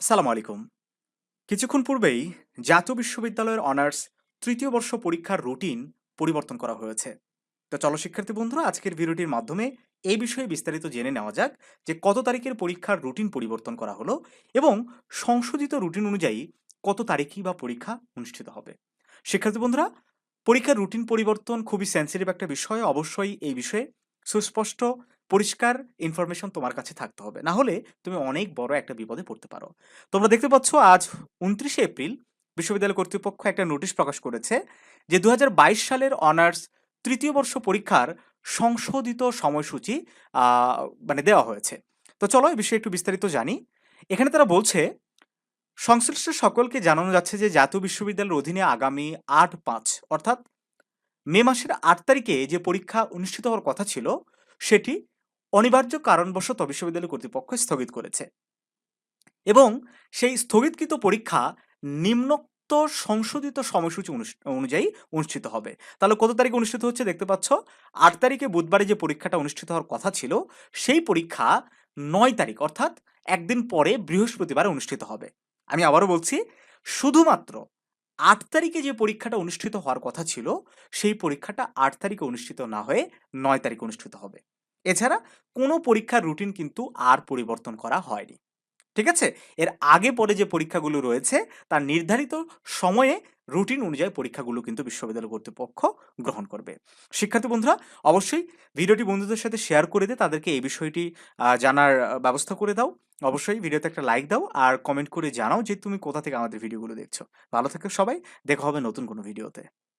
সালাম আলাইকুম। কিছুক্ষণ পূর্বেই জাতীয় বিশ্ববিদ্যালয়ের অনার্স তৃতীয় বর্ষ পরীক্ষার রুটিন পরিবর্তন করা হয়েছে। তো চলো শিক্ষার্থী বন্ধুরা, আজকের ভিডিওটির মাধ্যমে এই বিষয়ে বিস্তারিত জেনে নেওয়া যাক যে কত তারিখের পরীক্ষার রুটিন পরিবর্তন করা হলো এবং সংশোধিত রুটিন অনুযায়ী কত তারিখই বা পরীক্ষা অনুষ্ঠিত হবে। শিক্ষার্থী বন্ধুরা, পরীক্ষার রুটিন পরিবর্তন খুবই সেন্সিটিভ একটা বিষয়। অবশ্যই এই বিষয়ে সুস্পষ্ট পরিষ্কার ইনফরমেশন তোমার কাছে থাকতে হবে। না হলে তুমি অনেক বড় একটা বিপদে পড়তে পারো। তোমরা দেখতে পাচ্ছ, আজ উনত্রিশে এপ্রিল বিশ্ববিদ্যালয় কর্তৃপক্ষ একটা নোটিশ প্রকাশ করেছে যে দু হাজার বাইশ সালের অনার্স তৃতীয় বর্ষ পরীক্ষার সংশোধিত সময়সূচি মানে দেওয়া হয়েছে। তো চলো এই বিষয়ে একটু বিস্তারিত জানি। এখানে তারা বলছে, সংশ্লিষ্ট সকলকে জানানো যাচ্ছে যে জাতীয় বিশ্ববিদ্যালয়ের অধীনে আগামী আট পাঁচ, অর্থাৎ মে মাসের আট তারিখে যে পরীক্ষা অনুষ্ঠিত হওয়ার কথা ছিল, সেটি অনিবার্য কারণবশত বিশ্ববিদ্যালয় কর্তৃপক্ষ স্থগিত করেছে। এবং সেই স্থগিতকৃত পরীক্ষা নিম্নোক্ত সংশোধিত সময়সূচি অনুযায়ী অনুষ্ঠিত হবে। তাহলে কত তারিখে অনুষ্ঠিত হচ্ছে দেখতে পাচ্ছ? আট তারিখে বুধবারে যে পরীক্ষাটা অনুষ্ঠিত হওয়ার কথা ছিল, সেই পরীক্ষা নয় তারিখ, অর্থাৎ একদিন পরে বৃহস্পতিবার অনুষ্ঠিত হবে। আমি আবারও বলছি, শুধুমাত্র আট তারিখে যে পরীক্ষাটা অনুষ্ঠিত হওয়ার কথা ছিল, সেই পরীক্ষাটা আট তারিখে অনুষ্ঠিত না হয়ে নয় তারিখে অনুষ্ঠিত হবে। এছাড়া কোনো পরীক্ষার রুটিন কিন্তু আর পরিবর্তন করা হয়নি। ঠিক আছে? এর আগে পরে যে পরীক্ষাগুলো রয়েছে, তার নির্ধারিত সময়ে রুটিন অনুযায়ী পরীক্ষাগুলো কিন্তু বিশ্ববিদ্যালয় কর্তৃপক্ষ গ্রহণ করবে। শিক্ষার্থী বন্ধুরা, অবশ্যই ভিডিওটি বন্ধুদের সাথে শেয়ার করে দিয়ে তাদেরকে এই বিষয়টি জানার ব্যবস্থা করে দাও। অবশ্যই ভিডিওতে একটা লাইক দাও আর কমেন্ট করে জানাও যে তুমি কোথা থেকে আমাদের ভিডিওগুলো দেখছ। ভালো থেকো সবাই, দেখা হবে নতুন কোনো ভিডিওতে